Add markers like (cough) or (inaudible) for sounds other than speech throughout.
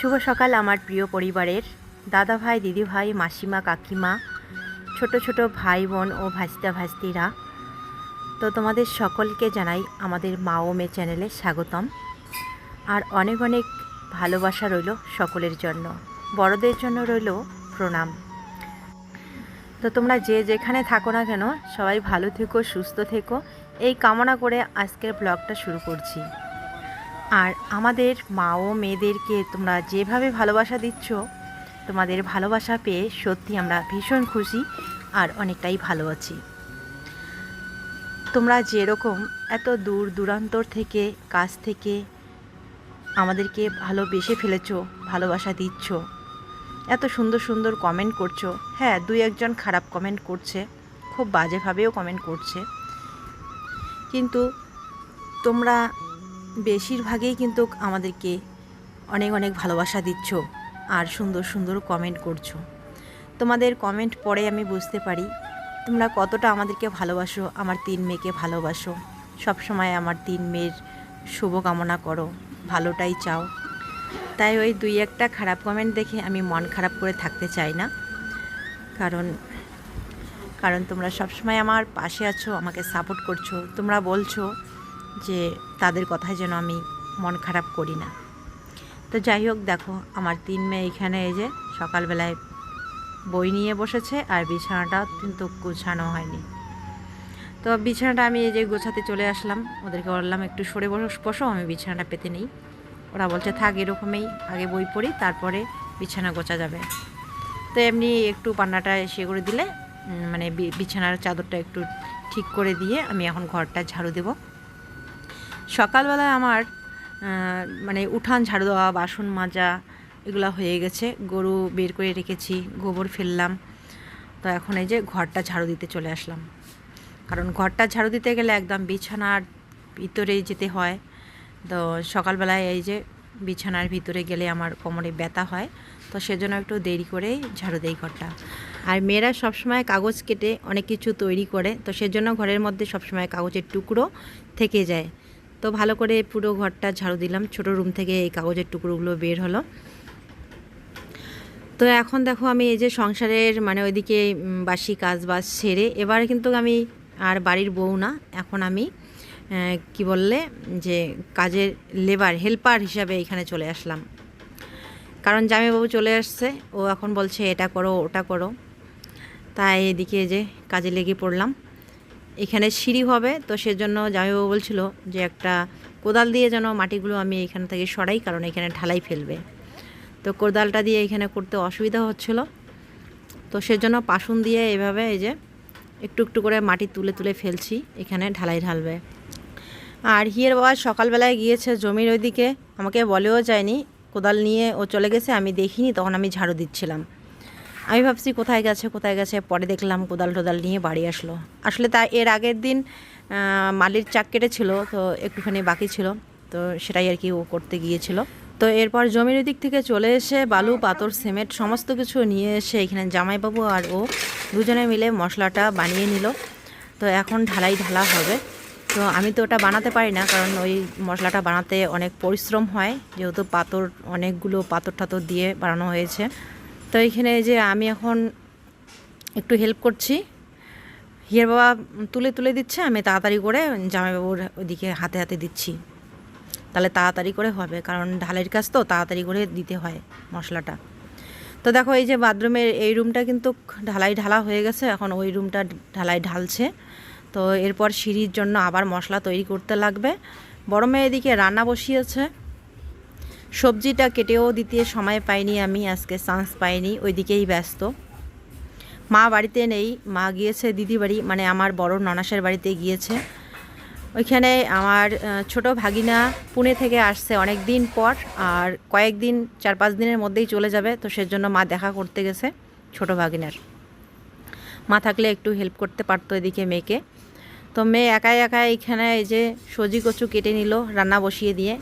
শুভ সকাল আমার প্রিয় পরিবারের। দাদা ভাই দিদি ভাই মাসিমা, কাকিমা, ছোট ছোট ভাই বোন ও ভাস্তা ভাস্তিরা তো তোমাদের সকলকে জানাই আমাদের মা ও মেয়ে চ্যানেলে স্বাগতম। আর অনেক অনেক ভালোবাসা রইল সকলের জন্য। বড়দের জন্য রইল প্রণাম। তো তোমরা যে যেখানে থাকো না কেন সবাই ভালো থেকো, সুস্থ থেকো। এই কামনা করে আজকের ব্লগটা শুরু করছি। আর আমাদের মা ও মেয়েদেরকে তোমরা যেভাবে ভালোবাসা দিচ্ছ, তোমাদের ভালোবাসা পেয়ে সত্যি আমরা ভীষণ খুশি আর অনেকটাই ভালো আছি। তোমরা যেরকম এত দূর দূরান্তর থেকে, কাছ থেকে আমাদেরকে ভালোবেসে ফেলেছ, ভালোবাসা দিচ্ছ, এত সুন্দর সুন্দর কমেন্ট করছ। হ্যাঁ দুই একজন খারাপ কমেন্ট করছে, খুব বাজেভাবেও কমেন্ট করছে। কিন্তু তোমরা বেশিরভাগই কিন্তু আমাদেরকে অনেক অনেক ভালোবাসা দিচ্ছ আর সুন্দর সুন্দর কমেন্ট করছ। তোমাদের কমেন্ট পড়ে আমি বুঝতে পারি। তোমরা কতটা আমাদেরকে ভালোবাসো, আমার তিন মেয়েকে ভালোবাসো। সব সময় আমার তিন মেয়ের শুভকামনা করো, ভালোটাই চাও। তাই ওই দুই একটা খারাপ কমেন্ট দেখে আমি মন খারাপ করে থাকতে চাই না। কারণ কারণ তোমরা সবসময় আমার পাশে আছো, আমাকে সাপোর্ট করছ, তোমরা বলছো যে তাদের কথায় যেন আমি মন খারাপ করি না। তো যাই হোক, দেখো, আমার তিন মেয়ে এখানে এই যে সকালবেলায় বই নিয়ে বসেছে আর বিছানাটা কিন্তু গোছানো হয়নি। তো বিছানাটা আমি এই যে গোছাতে চলে আসলাম। ওদেরকে বললাম, একটু সরে বসো বসো, আমি বিছানাটা পেতে নেই। ওরা বলছে, থাক, এরকমই আগে বই পড়ি, তারপরে বিছানা গোছা যাবে। তো এমনি একটু পান্নাটা এসে করে দিলে মানে বিছানার চাদরটা একটু ঠিক করে দিয়ে আমি এখন ঘরটা ঝাড়ু দেব। সকালবেলায় আমার মানে উঠান ঝাড়ু দেওয়া, বাসন মাজা, এগুলো হয়ে গেছে। গরু বের করে রেখেছি, গোবর ফেললাম। তো এখন এই যে ঘরটা ঝাড়ু দিতে চলে আসলাম। কারণ ঘরটা ঝাড়ু দিতে গেলে একদম বিছানার ভিতরে যেতে হয়। তো সকালবেলায় এই যে বিছানার ভিতরে গেলে আমার কোমরে ব্যথা হয়। তো সেজন্য একটু দেরি করে ঝাড়ু দেই ঘরটা। আর মেয়েরা সবসময় কাগজ কেটে অনেক কিছু তৈরি করে। তো সেজন্য ঘরের মধ্যে সবসময় কাগজের টুকরো থেকে যায়। তো ভালো করে পুরো ঘরটা ঝাড়ু দিলাম। ছোট রুম থেকে এই কাগজের টুকরোগুলো বের হলো। তো এখন দেখো আমি এই যে সংসারের মানে ওইদিকে বাসি কাজ বাজ সেরে এবার কিন্তু আমি আর বাড়ির বউ না, এখন আমি কি বললে, যে কাজের লেবার, হেল্পার হিসাবে এখানে চলে আসলাম। কারণ জামাইবাবু চলে আসছে, ও এখন বলছে, এটা করো, ওটা করো। তাই এদিকে যে কাজে লেগে পড়লাম। এখানে সিঁড়ি হবে। তো সেজন্য জামাইবাবু বলছিল যে একটা কোদাল দিয়ে যেন মাটিগুলো আমি এখান থেকে সরাই, কারণ এখানে ঢালাই ফেলবে। তো কোদালটা দিয়ে এখানে করতে অসুবিধা হচ্ছিল। তো সেজন্য পাশুন দিয়ে এভাবে এই যে একটু একটু করে মাটি তুলে তুলে ফেলছি, এখানে ঢালাই ঢালবে। আর হিয়ের বাবা সকালবেলায় গিয়েছে জমির ওইদিকে, আমাকে বলেও যায়নি, কোদাল নিয়ে ও চলে গেছে, আমি দেখিনি, তখন আমি ঝাড়ু দিচ্ছিলাম। আমি ভাবছি কোথায় গেছে কোথায় গেছে, পরে দেখলাম কোদাল টোদাল নিয়ে বাড়ি আসলো। আসলে তা এর আগের দিন মালির চাক কেটেছিল, তো একটুখানি বাকি ছিল, তো সেটাই আর কি ও করতে গিয়েছিল। তো এরপর জমির দিক থেকে চলে এসে বালু, পাথর, সিমেন্ট সমস্ত কিছু নিয়ে এসে এখানে জামাইবাবু আর ও দুজনে মিলে মশলাটা বানিয়ে নিল। তো এখন ঢালাই ঢালা হবে। তো আমি তো ওটা বানাতে পারি না, কারণ ওই মশলাটা বানাতে অনেক পরিশ্রম হয়। যেহেতু পাথর, অনেকগুলো পাথর টাথর দিয়ে বানানো হয়েছে। তো এইখানে এই যে আমি এখন একটু হেল্প করছি। হিয়ার বাবা তুলে তুলে দিচ্ছে, আমি তাড়াতাড়ি করে জামাইবাবুর ওইদিকে হাতে হাতে দিচ্ছি। তাহলে তাড়াতাড়ি করে হবে, কারণ ঢালের কাজ তো, তাড়াতাড়ি করে দিতে হয় মশলাটা। তো দেখো, এই যে বাথরুমের এই রুমটা কিন্তু ঢালাই ঢালা হয়ে গেছে, এখন ওই রুমটা ঢালাই ঢালছে। তো এরপর সিঁড়ির জন্য আবার মশলা তৈরি করতে লাগবে। বড় মেয়ে এদিকে রান্না বসিয়েছে। সবজিটা কেটেও দিতে সময় পাইনি আমি, আজকে চান্স পাইনি, ওইদিকেই ব্যস্ত। মা বাড়িতে নেই, মা গিয়েছে দিদি বাড়ি মানে আমার বড় ননাসের বাড়িতে গিয়েছে। ওইখানে আমার ছোট ভাগিনা পুনে থেকে আসছে অনেক দিন পর, আর কয়েকদিন চার পাঁচ দিনের মধ্যেই চলে যাবে, তো সেজন্য মা দেখা করতে গেছে ছোট ভাগিনার। মা থাকলে একটু হেল্প করতে পারতো এদিকে মেয়েকে। তো মেয়ে একাই একাই এখানে এই যে সজি কচু কেটে নিল, রান্না বসিয়ে দিয়ে।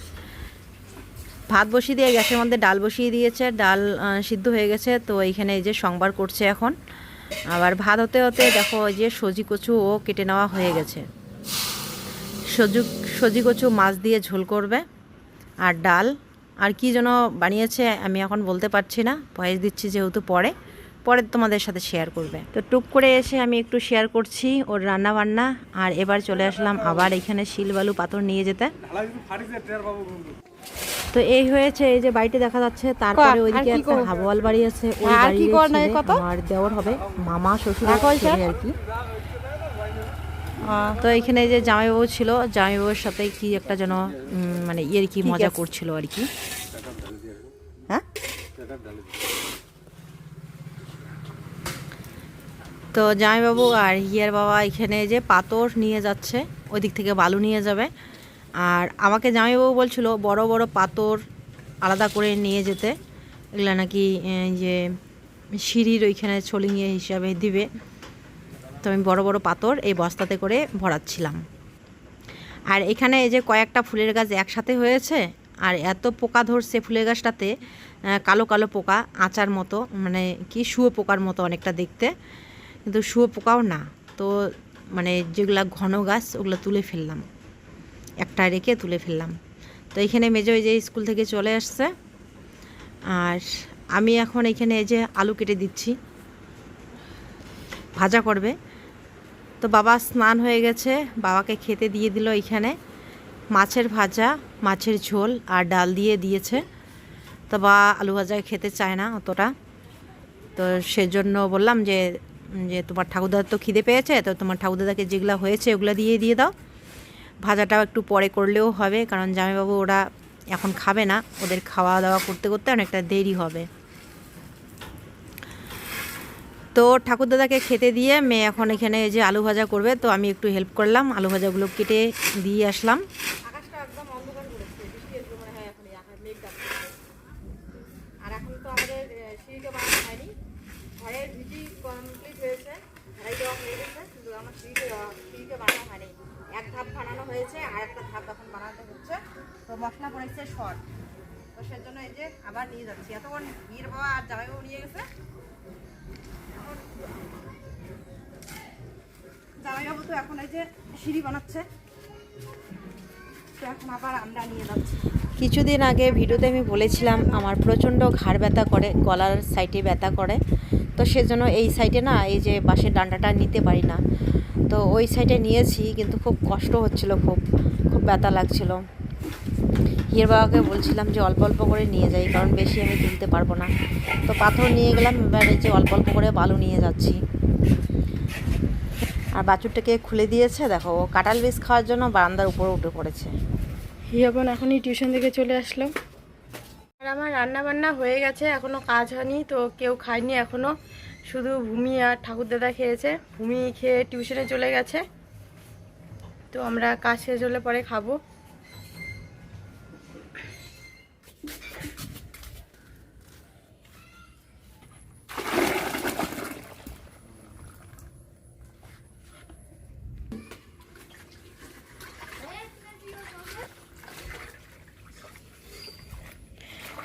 ভাত বসিয়ে দিয়ে গ্যাসের মধ্যে ডাল বসিয়ে দিয়েছে, ডাল সিদ্ধ হয়ে গেছে, তো এইখানে এই যে সংবার করছে এখন। আবার ভাত হতে হতে দেখো ওই যে সজি কচু ও কেটে নেওয়া হয়ে গেছে। সজু, সজি কচু মাছ দিয়ে ঝোল করবে, আর ডাল, আর কি যেন বানিয়েছে আমি এখন বলতে পারছি না, ভয়েস দিচ্ছি যেহেতু পরে পরে তোমাদের সাথে শেয়ার করবে। তো টুক করে এসে আমি একটু শেয়ার করছি ওর রান্না বান্না আর এবার চলে আসলাম আবার এখানে শিলবালু পাথর নিয়ে যেতে। তো এই হয়েছে এই যে বাড়িটি দেখা যাচ্ছে তারপরে ওইদিকে একটা হাবওয়াল বাড়ি আছে ওই আর কত? আমার দেওয়ার হবে মামা শ্বশুর? আর কি তো এখানে যে জামাইবাবু ছিল জামাইবাবুর সাথে কি একটা যেন মানে ইয়ের কি মজা। করছিল আর কি হ্যাঁ তো জামাইবাবু আর হিয়ার বাবা এখানে যে পাথর নিয়ে যাচ্ছে ওই দিক থেকে বালু নিয়ে যাবে আর আমাকে জামাইবাবু বলছিল, বড় বড় পাথর আলাদা করে নিয়ে যেতে। এগুলো নাকি যে সিঁড়ির ওইখানে ছলিঙে হিসাবে দিবে। তো আমি বড় বড় পাথর এই বস্তাতে করে ভরাচ্ছিলাম। আর এখানে এই যে কয়েকটা ফুলের গাছ একসাথে হয়েছে, আর এত পোকা ধরছে ফুলের গাছটাতে কালো কালো পোকা আচার মতো মানে কি শুয়ো পোকার মতো অনেকটা দেখতে। কিন্তু শুয়ো পোকাও না। তো মানে যেগুলা ঘন গাছ, ওগুলো তুলে ফেললাম। একটা রেখে তুলে ফেললাম। তো এখানে মেজো যে স্কুল থেকে চলে আসছে। আর আমি এখন এখানে এই যে আলু কেটে দিচ্ছি। ভাজা করবে। তো বাবা স্নান হয়ে গেছে। বাবাকে খেতে দিয়ে দিল এখানে। মাছের ভাজা, মাছের ঝোল আর ডাল দিয়ে দিয়েছে। তো বা আলু ভাজা খেতে চায় না অতটা। তো সেজন্য বললাম যে যে তোমার ঠাকুরদার তো খিদে পেয়েছে, তো তোমার ঠাকুরদাদাকে যেগুলো হয়েছে ওগুলো দিয়ে দিয়ে দাও। ভাজাটাও একটু পরে করলেও হবে, কারণ জামাইবাবু ওরা এখন খাবে না। ওদের খাওয়া দাওয়া করতে করতে অনেকটা দেরি হবে। তো ঠাকুরদাদাকে খেতে দিয়ে মেয়ে এখন এখানে যে আলু ভাজা করবে, তো আমি একটু হেল্প করলাম। আলু ভাজাগুলো কেটে দিয়ে আসলাম। মনে হয় আমার দেওয়া- সিঁড়িটা বানানো হয়নি। এক ধাপ বানানো হয়েছে আর একটা ধাপ এখন বানাতে হচ্ছে। তো মশলা পড়েছে শর্ট তো সেজন্য এই যে আবার নিয়ে যাচ্ছি। এতক্ষণ ভিড় বাবা আর জামাইবাবু নিয়ে গেছে। জামাইবাবু তো এখন এই যে সিঁড়ি বানাচ্ছে। তো আমরা নিয়ে কিছুদিন আগে ভিডিওতে আমি বলেছিলাম, আমার প্রচণ্ড ঘাড় ব্যথা করে, গলার সাইডে ব্যথা করে। তো সেজন্য এই সাইডে না, এই যে বাঁশের ডান্ডাটা নিতে পারি না। তো ওই সাইডে নিয়েছি, কিন্তু খুব কষ্ট হচ্ছিল, খুব খুব ব্যথা লাগছিল। হিয়ের বাবাকে বলছিলাম যে অল্প অল্প করে নিয়ে যাই, কারণ বেশি আমি তুলতে পারব না। তো পাথর নিয়ে গেলাম, এবার যে অল্প অল্প করে বালু নিয়ে যাচ্ছি। আর বাছুরটাকে খুলে দিয়েছে, দেখো, ও কাঁঠাল বীজ খাওয়ার জন্য বারান্দার উপরে উঠে পড়েছে। হিয়াবন, এখনই টিউশন থেকে চলে আসলো। আর আমার রান্না বান্না হয়ে গেছে এখনও কাজ হয়নি, তো কেউ খায়নি এখনও। শুধু ভূমি আর ঠাকুর দাদা খেয়েছে। ভূমি খেয়ে টিউশনে চলে গেছে। তো আমরা কাজ শেষ হলে পরে খাব।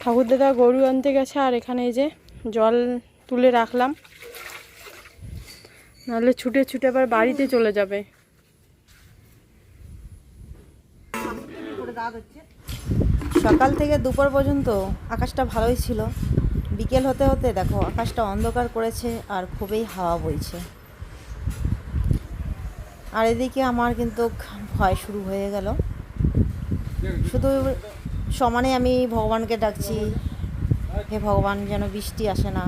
ঠাকুর দাদা গরু আনতে গেছে আর এখানে যে জল তুলে রাখলাম। নাহলে ছুটে ছুটে আবার বাড়িতে চলে যাবে। সকাল থেকে দুপুর পর্যন্ত আকাশটা ভালোই ছিল। বিকেল হতে হতে দেখো আকাশটা অন্ধকার করেছে আর খুবই হাওয়া বইছে। আর এদিকে আমার কিন্তু ভয় শুরু হয়ে গেল। শুধু সমানে আমি ভগবানকে ডাকছি, হে ভগবান, যেন বৃষ্টি আসে না।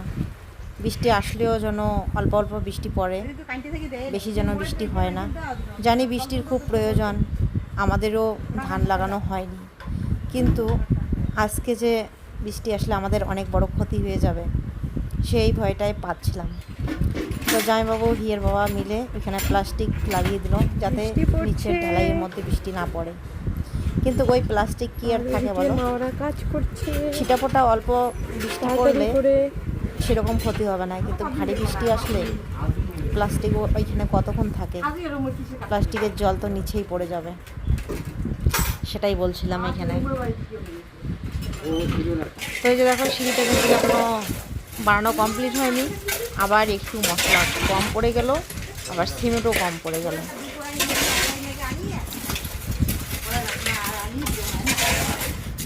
বৃষ্টি আসলেও যেন অল্প অল্প বৃষ্টি পড়ে বেশি যেন বৃষ্টি হয় না। জানি বৃষ্টির খুব প্রয়োজন আমাদেরও ধান লাগানো হয়নি। কিন্তু আজকে যে বৃষ্টি আসলে আমাদের অনেক বড় ক্ষতি হয়ে যাবে সেই ভয়টাই পাচ্ছিলাম। তো জামাইবাবু হিয়ের বাবা মিলে এখানে প্লাস্টিক লাগিয়ে দিল যাতে নিচের ঢালাইয়ের মধ্যে বৃষ্টি না পড়ে। কিন্তু ওই প্লাস্টিক কি আর থাকে বলো? মাওরা কাজ করছে। ছিটাফোটা অল্প বৃষ্টি পড়লে সেরকম ক্ষতি হবে না, কিন্তু ভারী বৃষ্টি আসলে প্লাস্টিক ওইখানে কতক্ষণ থাকে? প্লাস্টিকের জল তো নিচেই পড়ে যাবে। সেটাই বলছিলাম এখানে। তো এই যে দেখো, সিঁড়িটা কিন্তু এখনও বানানো কমপ্লিট হয়নি। আবার একটু মশলা কম পড়ে গেল, আবার সিমেন্টও কম পড়ে গেল।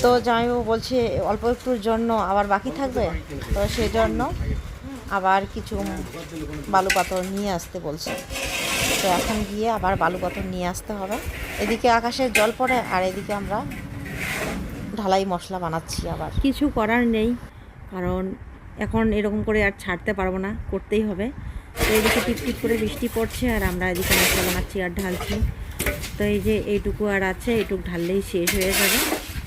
তো জামাইবাবু বলছে, অল্প একটুর জন্য আবার বাকি থাকবে? তো সেই জন্য আবার কিছু বালু পাথর নিয়ে আসতে বলছে। তো এখন গিয়ে আবার বালু পাথর নিয়ে আসতে হবে। এদিকে আকাশের জল পড়ে, আর এদিকে আমরা ঢালাই মশলা বানাচ্ছি আবার। কিছু করার নেই, কারণ এখন এরকম করে আর ছাড়তে পারব না, করতেই হবে। তো এদিকে টিপ টিপ করে বৃষ্টি পড়ছে, আর আমরা এদিকে মশলা বানাচ্ছি আর ঢালছি। তো এই যে এইটুকু আর আছে, এইটুকু ঢাললেই শেষ হয়ে যাবে।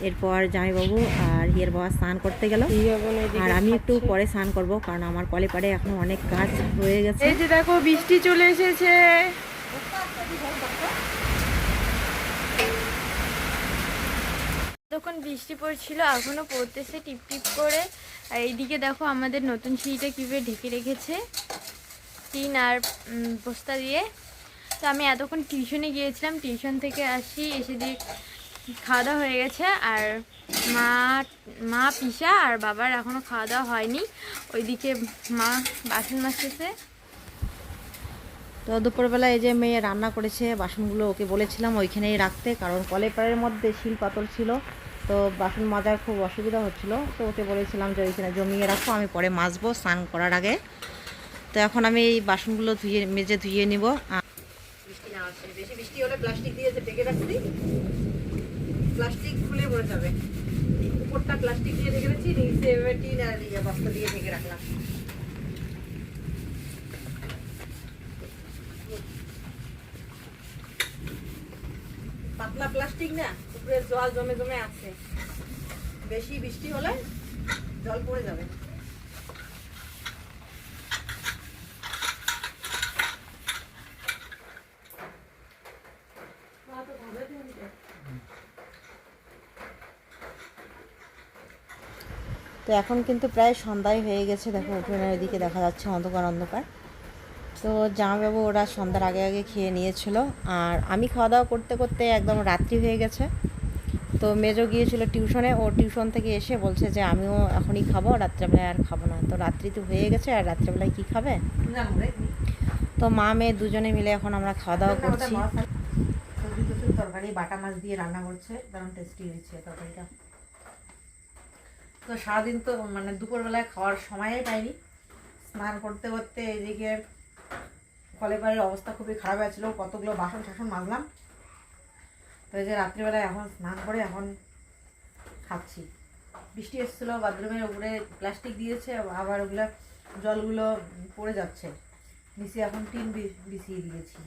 এরপর জামাইবাবু আর হিয়ের বাবা স্নান করতে গেল। আর আমি একটু পরে স্নান করব, কারণ আমার কলে পাড়ে এখন অনেক কাজ হয়ে গেছে। এই যে দেখো, বৃষ্টি চলে এসেছে। তখন বৃষ্টি পড়ছিল, এখনও পড়তেছে টিপ টিপ করে। আর এইদিকে দেখো, আমাদের নতুন সিঁড়িটা কীভাবে ঢেকে রেখেছে। টিন আর বস্তা দিয়ে। তো আমি এতক্ষণ টিউশনে গিয়েছিলাম। টিউশন থেকে আসি, এসে দিয়ে খাওয়া দাওয়া হয়ে গেছে আর মা মা পিসা আর বাবার এখনও খাওয়া দাওয়া হয়নি। ওইদিকে মা বাসন মাজতেছে। তো দুপুরবেলা এই যে মেয়ে রান্না করেছে বাসনগুলো ওকে বলেছিলাম ওইখানেই রাখতে কারণ কলের পাড়ের মধ্যে শিল পাতল ছিল তো বাসন মাজার খুব অসুবিধা হচ্ছিল। তো ওকে বলেছিলাম যে ওইখানে জমিয়ে রাখো আমি পরে মাজবো স্নান করার আগে। তো এখন আমি এই বাসনগুলো ধুয়ে মেজে ধুয়ে নিব। বৃষ্টি না আসছে বেশি বৃষ্টি হলে প্লাস্টিক দিয়ে ঢেকে রাখছি। প্লাস্টিক খুলে পড়ে যাবে। উপরটা প্লাস্টিক দিয়ে ঢেকে রেখেছি নিচে এভাবে টিন আর দিয়ে বস্তা দিয়ে ঢেকে রাখলাম। পাতলা প্লাস্টিক না, উপরে জল জমে জমে আছে। বেশি বৃষ্টি হলে জল পড়ে যাবে। তো এখন কিন্তু প্রায় সন্ধ্যায় হয়ে গেছে। দেখো উঠোনের এদিকে দেখা যাচ্ছে অন্ধকার অন্ধকার। তো জামাইবাবু ওরা সন্ধ্যার আগে আগে খেয়ে নিয়েছিল। আর আমি খাওয়া দাওয়া করতে করতে একদম রাত্রি হয়ে গেছে। তো মেজো গিয়েছিল টিউশনে। ও টিউশন থেকে এসে বলছে যে আমিও এখনই খাব রাত্রেবেলায় আর খাব না। তো রাত্রি তো হয়ে গেছে। আর রাত্রেবেলায় কি খাবে? তো মা মেয়ে দুজনে মিলে এখন আমরা খাওয়া দাওয়া করছি। তরকারি বাটা মাছ দিয়ে রান্না করছে। দারুণ টেস্টি হয়েছে তরকারিটা। তো সারাদিন তো মানে দুপুরবেলায় খাওয়ার সময়ই পাইনি। স্নান করতে করতে এদিকে কলের বাড়ির অবস্থা খুবই খারাপ হয়েছিল। কতগুলো বাসন টাসন মাজলাম। তো এই যে রাত্রিবেলায় এখন স্নান করে এখন খাচ্ছি। বৃষ্টি এসেছিল, বাথরুমের উপরে প্লাস্টিক দিয়েছে, আবার ওগুলো জলগুলো পড়ে যাচ্ছে। নিচে এখন টিন বিছিয়ে দিয়েছি।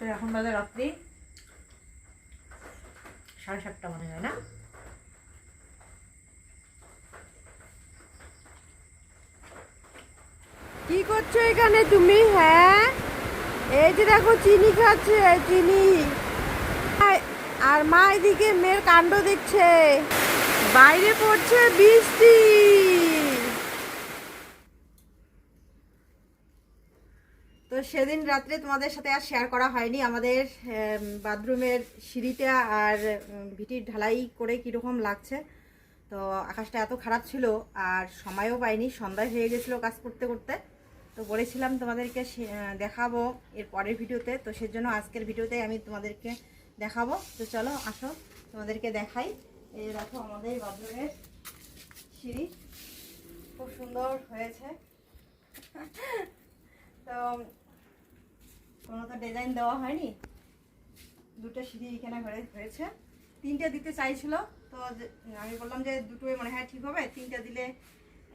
তো এখন বাজে রাত্রি সাড়ে সাতটা মনে হয়, না? কি করছ এখানে তুমি? হ্যাঁ? এই যে দেখো, চিনি খাচ্ছে, চিনি। আর মা এদিকে মেয়ের কাণ্ড দেখছে। বাইরে পড়ছে বৃষ্টি তো সেদিন রাত্রে তোমাদের সাথে আর শেয়ার করা হয়নি। আমাদের বাথরুমের সিঁড়িটা আর ভিটির ঢালাই করে কীরকম লাগছে। তো আকাশটা এত খারাপ ছিল আর সময়ও পাইনি। সন্ধ্যায় হয়ে গেছিল কাজ করতে করতে। তো বলেছিলাম তোমাদেরকে দেখাবো এর পরের ভিডিওতে। তো সেজন্য আজকের ভিডিওতে আমি তোমাদেরকে দেখাবো। তো চলো আসো, তোমাদেরকে দেখাই। এই দেখো আমাদের বাথরুমের সিঁড়ি। খুব সুন্দর হয়েছে। (laughs) তো কোনো তো ডিজাইন দেওয়া হয়নি। দুটো সিঁড়ি এখানে হয়ে, হয়েছে। তিনটে দিতে চাইছিল, তো আমি বললাম যে দুটোই মনে হয় ঠিক হবে। তিনটে দিলে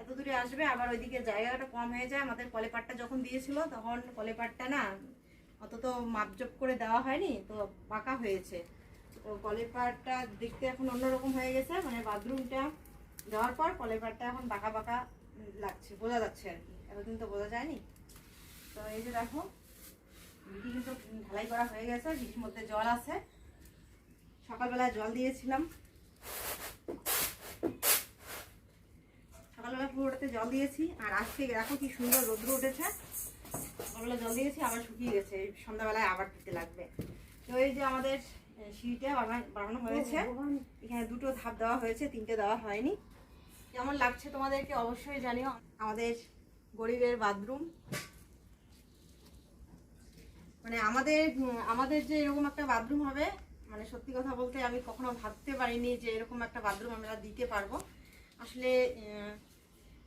এত দূরে আসবে, আবার ওইদিকে জায়গাটা কম হয়ে যায়। আমাদের কলেপাটটা যখন দিয়েছিল, তখন কলেপাটটা না অত তো মাপজোপ করে দেওয়া হয়নি, তো পাকা হয়েছে। তো কলেপাটটা দেখতে এখন অন্যরকম হয়ে গেছে মানে বাথরুমটা দেওয়ার পর কলেপাটটা এখন বাঁকা বাঁকা লাগছে, বোঝা যাচ্ছে আর কি। এতদিন তো বোঝা যায়নি। তো এই যে দেখো বিটি কিন্তু ঢালাই করা হয়ে গেছে বিটির মধ্যে জল আছে। সকালবেলায় জল দিয়েছিলাম। সকালবেলা পুরোটাতে জল দিয়েছি আর আজকে দেখো কি সুন্দর রোদ্র উঠেছে। সকালবেলা জল দিয়েছি আবার শুকিয়ে গেছে সন্ধ্যাবেলায় আবার দিতে লাগবে। তো এই যে আমাদের সিঁড়িটা বানানো হয়েছে। এখানে দুটো ধাপ দেওয়া হয়েছে তিনটে দেওয়া হয়নি। কেমন লাগছে তোমাদেরকে অবশ্যই জানিও। আমাদের গরিবের বাথরুম। মানে আমাদের আমাদের যে এরকম একটা বাথরুম হবে মানে সত্যি কথা বলতে আমি কখনো ভাবতে পারিনি যে এরকম একটা বাথরুম আমরা দিতে পারব। আসলে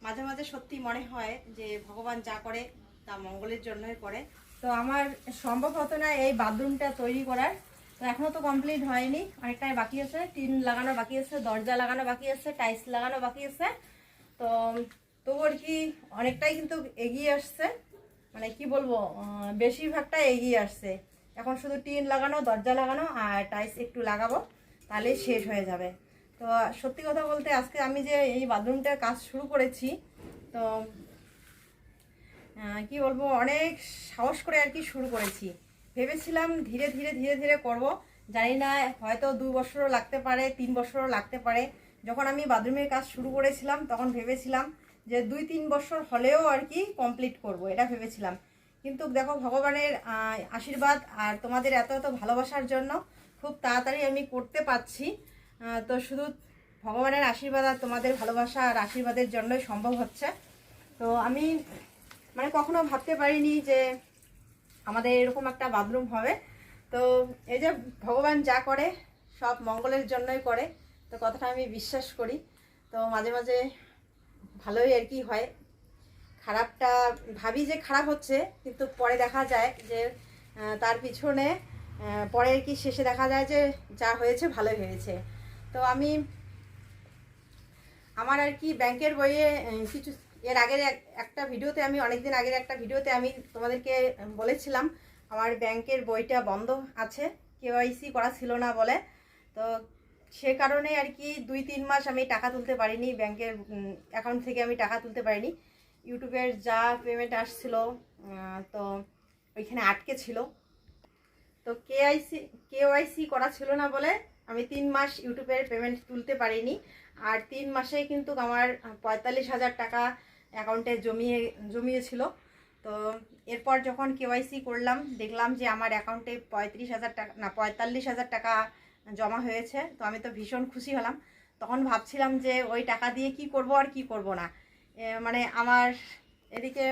মাঝে মাঝে সত্যি মনে হয় যে ভগবান যা করে তা মঙ্গলের জন্যই করে। তো আমার সম্ভব হতো না এই বাথরুমটা তৈরি করার। তো এখনও তো কমপ্লিট হয়নি, অনেকটাই বাকি আছে। টিন লাগানো বাকি আছে, দরজা লাগানো বাকি আছে টাইলস লাগানো বাকি আছে। তো তবু আর কি অনেকটাই কিন্তু এগিয়ে আসছে। মানে কি বলব বেশিরভাগটা এগিয়ে আসছে। এখন শুধু টিন লাগানো, দরজা লাগানো আর টাইলস একটু লাগাবো, তাহলেই শেষ হয়ে যাবে। তো সত্যি কথা বলতে আজকে আমি যে এই বাথরুমটার কাজ শুরু করেছি, তো কি বলব, অনেক সাহস করে আর কি শুরু করেছি। ভেবেছিলাম ধীরে ধীরে ধীরে ধীরে করব। জানি না, হয়তো দু বছরও লাগতে পারে, তিন বছরও লাগতে পারে। যখন আমি বাথরুমের কাজ শুরু করেছিলাম, তখন ভেবেছিলাম যে দুই তিন বছর হলেও আর কি কমপ্লিট করব, এটা ভেবেছিলাম। কিন্তু দেখো ভগবানের আশীর্বাদ আর তোমাদের এত এত ভালোবাসার জন্য খুব তাড়াতাড়ি আমি করতে পারছি। তো শুধু ভগবানের আশীর্বাদ আর তোমাদের ভালোবাসা আর আশীর্বাদের জন্যই সম্ভব হচ্ছে। তো আমি মানে কখনো ভাবতে পারিনি যে আমাদের এরকম একটা বাথরুম হবে। তো এই যে ভগবান যা করে, সব মঙ্গলের জন্যই করে। তো কথাটা আমি বিশ্বাস করি। তো মাঝে মাঝে ভালোই আর কি হয়। খারাপটা ভাবি যে খারাপ হচ্ছে, কিন্তু পরে দেখা যায় যে তার পিছনে পরে আর কি শেষে দেখা যায় যে যা হয়েছে ভালোই হয়েছে। তো আমি আমার আর কি ব্যাংকের বইয়ে কিছু, এর আগের একটা ভিডিওতে আমি, অনেকদিন আগের একটা ভিডিওতে আমি তোমাদেরকে বলেছিলাম, আমার ব্যাংকের বইটা বন্ধ আছে, কেওয়াইসি করা ছিল না বলে। তো সে কারণে আর কি দুই, তিন মাস আমি টাকা তুলতে পারিনি, ব্যাংকের অ্যাকাউন্ট থেকে আমি টাকা তুলতে পারিনি। ইউটিউবের যা পেমেন্ট আসছিল তো ওইখানে আটকে ছিল। তো কেআইসি কেওয়াইসি করা ছিল না বলে আমি তিন মাস ইউটিউবের পেমেন্ট তুলতে পারিনি। আর তিন মাসে কিন্তু আমার পঁয়তাল্লিশ হাজার টাকা অ্যাকাউন্টে জমিয়ে, জমিয়েছিল। তো এরপর যখন কেওয়াইসি করলাম, দেখলাম যে আমার অ্যাকাউন্টে পঁয়ত্রিশ হাজার টাকা, না, পঁয়তাল্লিশ হাজার টাকা জমা হয়েছে, তো আমি তো ভীষণ খুশি হলাম। তখন ভাবছিলাম যে ওই টাকা দিয়ে কি করব আর কি করব না। মানে আমার এদিকে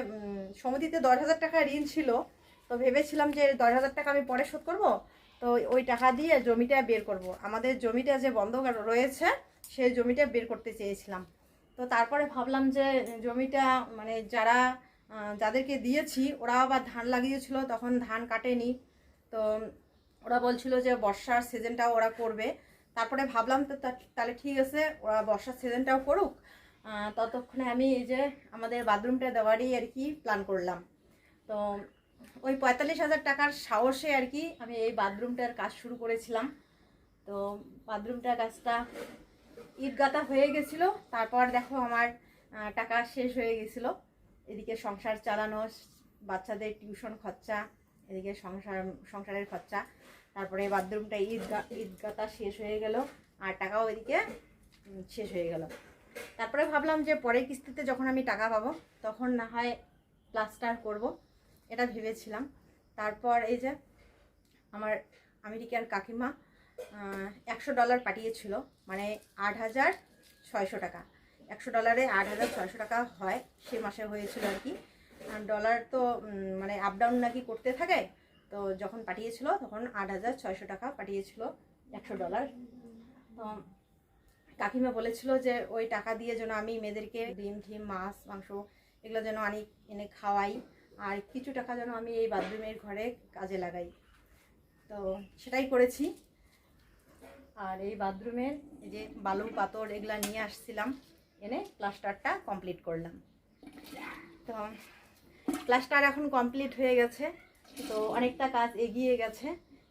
সমিতিতে দশ হাজার টাকা ঋণ ছিল, তো ভেবেছিলাম যে দশ হাজার টাকা আমি পরে শোধ করব, তো ওই টাকা দিয়ে জমিটা বের করব। আমাদের জমিটা যে বন্ধ রয়েছে, সেই জমিটা বের করতে চেয়েছিলাম। তো তারপরে ভাবলাম যে জমিটা মানে যারা যাদেরকে দিয়েছি ওরা আবার ধান লাগিয়েছিল, তখন ধান কাটেনি। তো ওরা বলছিল যে বর্ষার সিজনটাও ওরা করবে। তারপরে ভাবলাম তো তাহলে ঠিক আছে, ওরা বর্ষার সিজনটাও করুক। ততক্ষণে আমি এই যে আমাদের বাথরুমটা দেওয়ারই আর কি প্ল্যান করলাম। তো ওই পঁয়তাল্লিশ হাজার টাকার সাহসে আর কি আমি এই বাথরুমটার কাজ শুরু করেছিলাম। তো বাথরুমটার কাজটা ইট হয়ে গেছিল, তারপর দেখো আমার টাকা শেষ হয়ে গেছিল। এদিকে সংসার চালানো, বাচ্চাদের টিউশন খরচা, এদিকে সংসার, সংসারের খরচা। তারপরে বাথরুমটা ঈদ গা- ঈদ গাঁথা শেষ হয়ে গেল, আর টাকাও ওইদিকে শেষ হয়ে গেল। তারপরে ভাবলাম যে পরের কিস্তিতে যখন আমি টাকা পাবো, তখন না হয় প্লাস্টার করব, এটা ভেবেছিলাম। তারপর এই যে আমার আমেরিকার কাকিমা একশো ডলার পাঠিয়েছিল মানে আট হাজার ছয়শো টাকা। একশো ডলারে আট হাজার ছয়শো টাকা হয়, সে মাসে হয়েছিল আর কি। ডলার তো মানে আপ ডাউন নাকি করতে থাকে তো যখন পাঠিয়েছিল তখন আট হাজার ছয়শো টাকা পাঠিয়েছিল, একশো ডলার। তো কাকিমা বলেছিল যে, ওই টাকা দিয়ে যেন আমি মেয়েদেরকে ডিম টিম মাছ, মাংস এগুলো যেন আনি, এনে খাওয়াই, আর কিছু টাকা যেন আমি এই বাথরুমের ঘরে কাজে লাগাই। তো সেটাই করেছি। আর এই বাথরুমের এই যে বালু, পাথর এগুলা নিয়ে আসছিলাম, এনে প্লাস্টারটা কমপ্লিট করলাম। তো প্লাস্টার এখন কমপ্লিট হয়ে গেছে। তো অনেকটা কাজ এগিয়ে গেছে।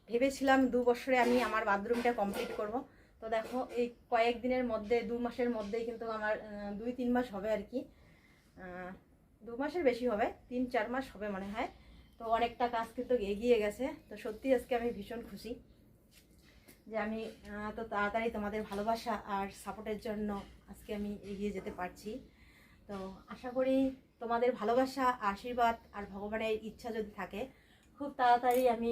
ভেবেছিলাম দু বছরে আমি আমার বাথরুমটা কমপ্লিট করব। তো দেখো, এই কয়েকদিনের মধ্যে, দু মাসের মধ্যেই কিন্তু আমার দুই তিন মাস হবে আর কি। দু মাসের বেশি হবে, তিন চার মাস হবে মনে হয়। তো অনেকটা কাজ কিন্তু এগিয়ে গেছে। তো সত্যি আজকে আমি ভীষণ খুশি যে আমি এত তাড়াতাড়ি তোমাদের ভালোবাসা আর সাপোর্টের জন্য আজকে আমি এগিয়ে যেতে পারছি। তো আশা করি তোমাদের ভালোবাসা, আশীর্বাদ আর ভগবানের ইচ্ছা যদি থাকে খুব তাড়াতাড়ি আমি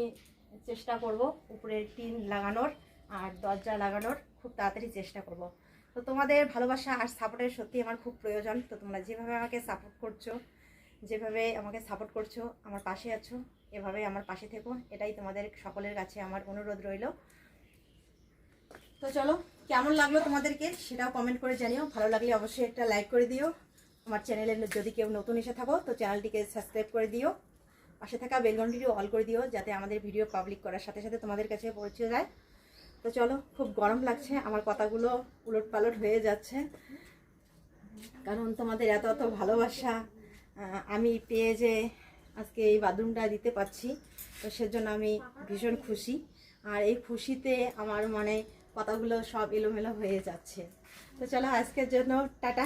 চেষ্টা করব উপরের টিন লাগানোর আর দরজা লাগানোর, খুব তাড়াতাড়ি চেষ্টা করব। তো তোমাদের ভালোবাসা আর সাপোর্টের সত্যি আমার খুব প্রয়োজন। তো তোমরা যেভাবে আমাকে সাপোর্ট করছ, যেভাবে আমাকে সাপোর্ট করছ, আমার পাশে আছো, এভাবে আমার পাশে থেকো। এটাই তোমাদের সকলের কাছে আমার অনুরোধ রইল। তো চলো, কেমন লাগল তোমাদেরকে সেটাও কমেন্ট করে জানিও। ভালো লাগলে অবশ্যই একটা লাইক করে দিও। আমার চ্যানেলে যদি কেউ নতুন এসে থাকো, তো চ্যানেলটিকে সাবস্ক্রাইব করে দিও। পাশে থাকা বেলঘন্টিটিও অল করে দিও যাতে আমাদের ভিডিও পাবলিক করার সাথে সাথে তোমাদের কাছে পৌঁছে যায়। তো চলো, খুব গরম লাগছে, আমার কথাগুলো উলট পালট হয়ে যাচ্ছে। কারণ তোমাদের এত এত ভালোবাসা আমি পেয়ে যে আজকে এই বাথরুমটা দিতে পারছি, তো সেজন্য আমি ভীষণ খুশি। আর এই খুশিতে আমার মানে কথাগুলো সব এলোমেলো হয়ে যাচ্ছে। তো চলো, আজকের জন্য টাটা।